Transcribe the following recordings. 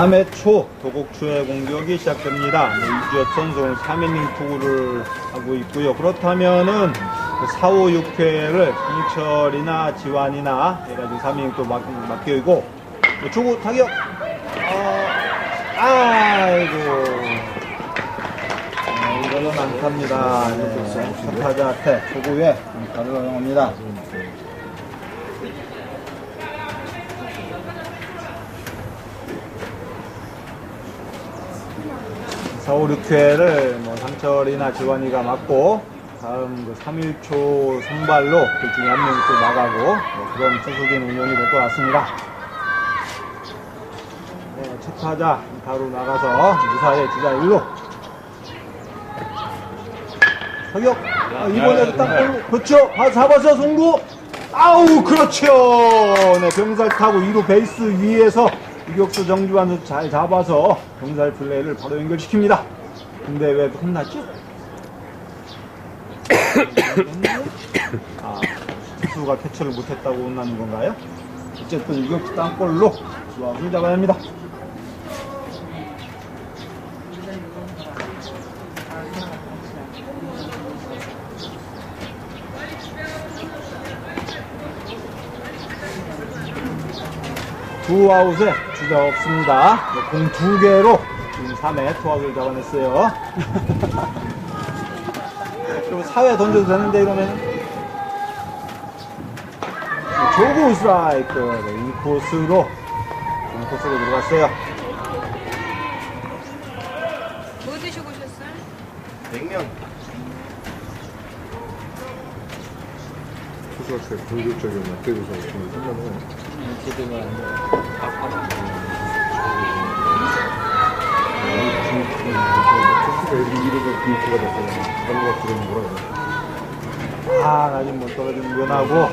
3회 초 도곡추의 공격이 시작됩니다. 네, 이주엽 선수 오늘 3이닝 투구를 하고 있고요. 그렇다면은 4, 5, 6회를 홍철이나 지환이나 해가지고 3이닝 또 맡, 맡겨 있고 뭐 초구 타격 어, 아이고 네, 이거는 안타입니다. 타자한테 초구에 안타를 허용합니다. 4, 5, 6회를 뭐 상철이나 지원이가 맞고 다음 그 3일초 선발로 둘 중에 한 명이 또 나가고 뭐 그런 투수진 운영이 될 것 같습니다. 네, 첫 타자 바로 나가서 무사히 주자 1루 서격. 아, 이번에도 땅볼로 그렇죠. 아, 잡아서 송구. 아우 그렇죠. 네 병살 타고 2루 베이스 위에서 유격수 정주환도 잘 잡아서 병살 플레이를 바로 연결시킵니다 근데 왜 혼났죠? 아 투수가 캐치를 못했다고 혼나는 건가요? 어쨌든 유격수 땅볼로 수학을 잡아냅니다 두 아웃에 주자 없습니다. 네, 공두 개로 지금 3회 투아웃을 잡아냈어요. 그리고 4회 던져도 되는데 이러면 조구 스트라이크 네, 인코스로 인코스로 들어갔어요. 뭐 드시고 오셨어요? 냉면 제일 공격적인 맞대줘서 지금 그래. 아, 아직 못 떨어지는 변하고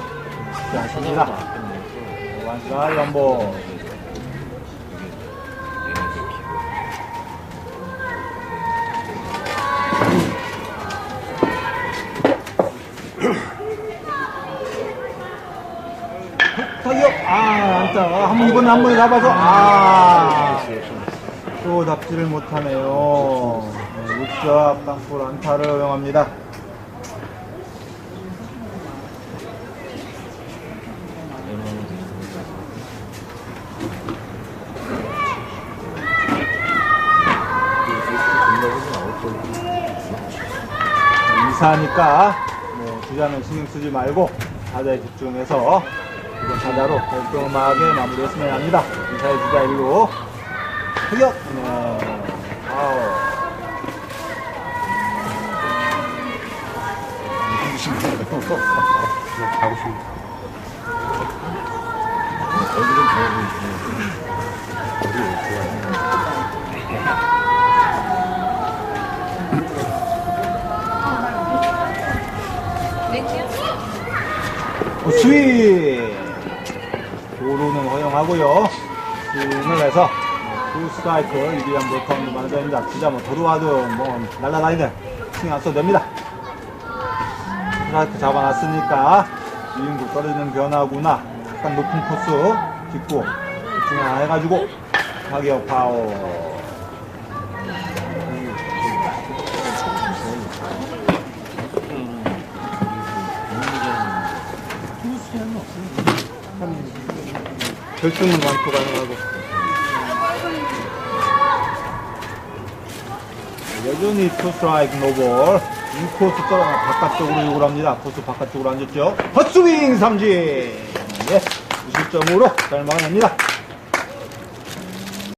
쉽지 않습니다. 완수가 연보 타격 아 안타 한 이번에 한 번에 잡아서 아또 잡지를 못하네요. 네, 우측 땅볼 안타를 허용합니다. 이사니까 뭐 주자는 신경 쓰지 말고 타자에 집중해서 이번 타자로 깔끔하게 마무리했으면 합니다. 이사의 주자 1루 흑역 네. 아우 가고 싶은 얼굴은 좋아 보이시네 냉면? 어, 스윙 도루는 허용하고요. 스윙을 해서 투 스트라이크 1위한 볼카운트 만들어냅니다. 주자 뭐 도루하든 뭐 날라다니든 스윙 안 써도 됩니다. 스트라이크 잡아놨으니까 2인구 떨어지는 변화구나. 약간 높은 코스 짚고 중에 하나 해가지고 타격 파워 결승은 완투 가능하고. 여전히 투 스트라이크 노볼. 인코스 떨어 바깥쪽으로 요구를 합니다. 코스 바깥쪽으로 앉았죠. 헛스윙 삼진. 예, 2실점으로 잘 막아냅니다